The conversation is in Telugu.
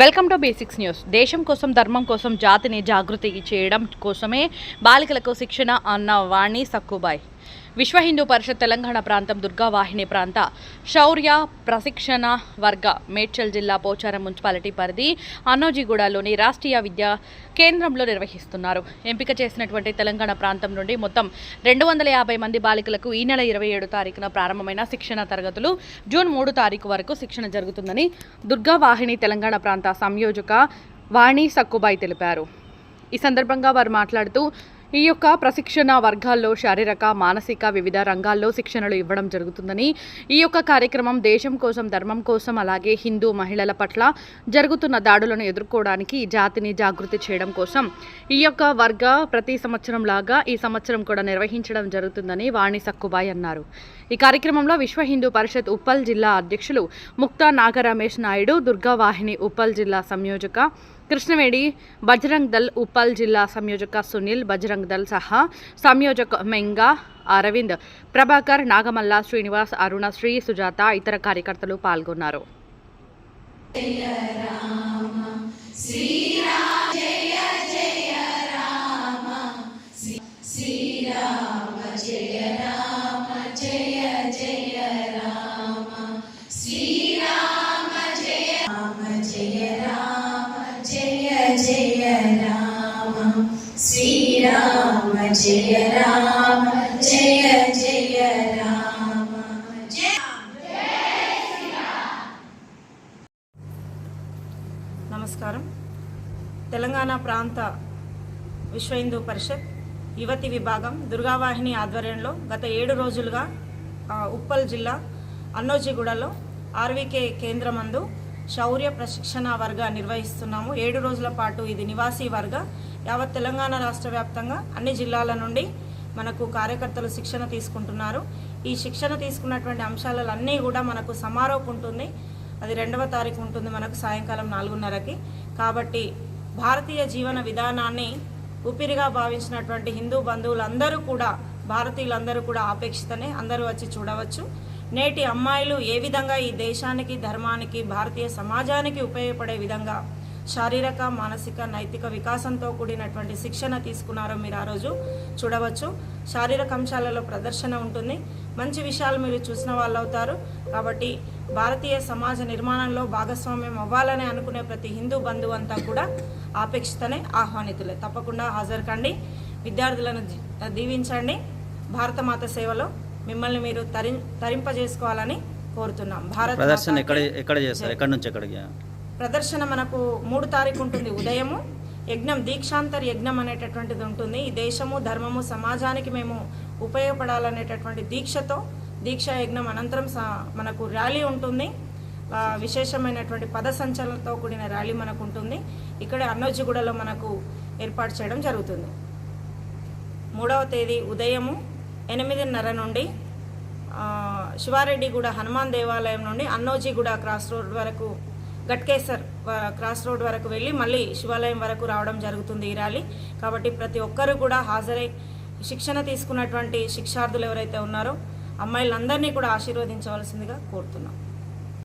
Welcome to basics news. దేశం కోసం ధర్మం కోసం జాతిని జాగృతి చేయడం కోసమే బాలికలకు శిక్షణ అన్న వాణి సక్కుబాయ్. విశ్వ హిందూ పరిషత్ తెలంగాణ ప్రాంతం దుర్గావాహిని ప్రాంత శౌర్య ప్రశిక్షణ వర్గ మేడ్చల్ జిల్లా పోచారం మున్సిపాలిటీ పరిధి అన్నోజీగూడలోని రాష్ట్రీయ విద్యా కేంద్రంలో నిర్వహిస్తున్నారు. ఎంపిక చేసినటువంటి తెలంగాణ ప్రాంతం నుండి మొత్తం రెండు వందల యాభై మంది బాలికలకు ఈ నెల ఇరవై ఏడు తారీఖున ప్రారంభమైన శిక్షణ తరగతులు జూన్ మూడు తారీఖు వరకు శిక్షణ జరుగుతుందని దుర్గావాహిని తెలంగాణ ప్రాంత సంయోజక వాణి సక్కుబాయ్ తెలిపారు. ఈ సందర్భంగా వారు మాట్లాడుతూ ఈ యొక్క ప్రశిక్షణ వర్గాల్లో శారీరక మానసిక వివిధ రంగాల్లో శిక్షణలు ఇవ్వడం జరుగుతుందని ఈ యొక్క కార్యక్రమం దేశం కోసం ధర్మం కోసం అలాగే హిందూ మహిళల పట్ల జరుగుతున్న దాడులను ఎదుర్కోవడానికి ఈ జాతిని జాగృతి చేయడం కోసం ఈ యొక్క వర్గ ప్రతి సంవత్సరం లాగా ఈ సంవత్సరం కూడా నిర్వహించడం జరుగుతుందని వాణి సక్కుబాయ్ అన్నారు. ఈ కార్యక్రమంలో విశ్వ హిందూ పరిషత్ ఉప్పల్ జిల్లా అధ్యక్షులు ముక్తా నాగరమేష్ నాయుడు దుర్గావాహిని ఉప్పల్ జిల్లా సంయోజక కృష్ణవేడి బజరంగ్ దళ్ ఉప్పల్ జిల్లా సంయోజక సునీల్ బజరంగ్ దల్ సహా సంయోజక మెంగా అరవింద్ ప్రభాకర్ నాగమల్ల శ్రీనివాస్ అరుణ శ్రీ సుజాత ఇతర కార్యకర్తలు పాల్గొన్నారు. జయ రామ శ్రీరామ జయ రామ జయ జయ రామ నమస్కారం. తెలంగాణ ప్రాంత విశ్వ హిందూ పరిషత్ యువతి విభాగం దుర్గావాహిని ఆధ్వర్యంలో గత ఏడు రోజులుగా ఉప్పల్ జిల్లా అన్నోజిగూడలో ఆర్వీకే కేంద్రమందు శౌర్య ప్రశిక్షణ వర్గ నిర్వహిస్తున్నాము. ఏడు రోజుల పాటు ఇది నివాసీ వర్గ. యావత్ తెలంగాణ రాష్ట్ర వ్యాప్తంగా అన్ని జిల్లాల నుండి మనకు కార్యకర్తలు శిక్షణ తీసుకుంటున్నారు. ఈ శిక్షణ తీసుకున్నటువంటి అంశాలన్నీ కూడా మనకు సమారోప్ ఉంటుంది. అది రెండవ తారీఖు ఉంటుంది మనకు సాయంకాలం నాలుగున్నరకి. కాబట్టి భారతీయ జీవన విధానాన్ని ఊపిరిగా భావించినటువంటి హిందూ బంధువులందరూ కూడా భారతీయులందరూ కూడా ఆపేక్షితనే అందరూ వచ్చి చూడవచ్చు. నేటి అమ్మాయిలు ఏ విధంగా ఈ దేశానికి ధర్మానికి భారతీయ సమాజానికి ఉపయోగపడే విధంగా శారీరక మానసిక నైతిక వికాసంతో కూడినటువంటి శిక్షణ తీసుకున్నారో మీరు ఆ రోజు చూడవచ్చు. శారీరక అంశాలలో ప్రదర్శన ఉంటుంది. మంచి విషయాలు మీరు చూసిన వాళ్ళు అవుతారు కాబట్టి భారతీయ సమాజ నిర్మాణంలో భాగస్వామ్యం అవ్వాలని అనుకునే ప్రతి హిందూ బంధువు అంతా కూడా ఆపేక్షితనే ఆహ్వానితులే. తప్పకుండా హాజరు కండి విద్యార్థులను దీవించండి. భారతమాత సేవలో మిమ్మల్ని మీరు తరి తరింపజేసుకోవాలని కోరుతున్నాం. భారత్ ప్రదర్శన ఎక్కడ ఎక్కడ చేస్తారు. ఎక్కడి నుంచి ఎక్కడికి? ప్రదర్శన మనకు మూడు తారీఖు ఉంటుంది ఉదయము యజ్ఞం దీక్షాంతర్ యజ్ఞం అనేటటువంటిది ఉంటుంది. ఈ దేశము ధర్మము సమాజానికి మేము ఉపయోగపడాలనేటటువంటి దీక్షతో దీక్షా యజ్ఞం అనంతరం మనకు ర్యాలీ ఉంటుంది. విశేషమైనటువంటి పద సంచలనతో కూడిన ర్యాలీ మనకు ఉంటుంది. ఇక్కడ అన్నోజిగూడలో మనకు ఏర్పాటు చేయడం జరుగుతుంది. మూడవ తేదీ ఉదయము ఎనిమిదిన్నర నుండి శివారెడ్డిగూడ హనుమాన్ దేవాలయం నుండి అన్నోజీగూడ క్రాస్ రోడ్ వరకు గట్కేసర్ క్రాస్ రోడ్ వరకు వెళ్ళి మళ్ళీ శివాలయం వరకు రావడం జరుగుతుంది ఈ ర్యాలీ. కాబట్టి ప్రతి ఒక్కరూ కూడా హాజరై శిక్షణ తీసుకున్నటువంటి శిక్షార్థులు ఎవరైతే ఉన్నారో అమ్మాయిలందరినీ కూడా ఆశీర్వదించవలసిందిగా కోరుతున్నాం.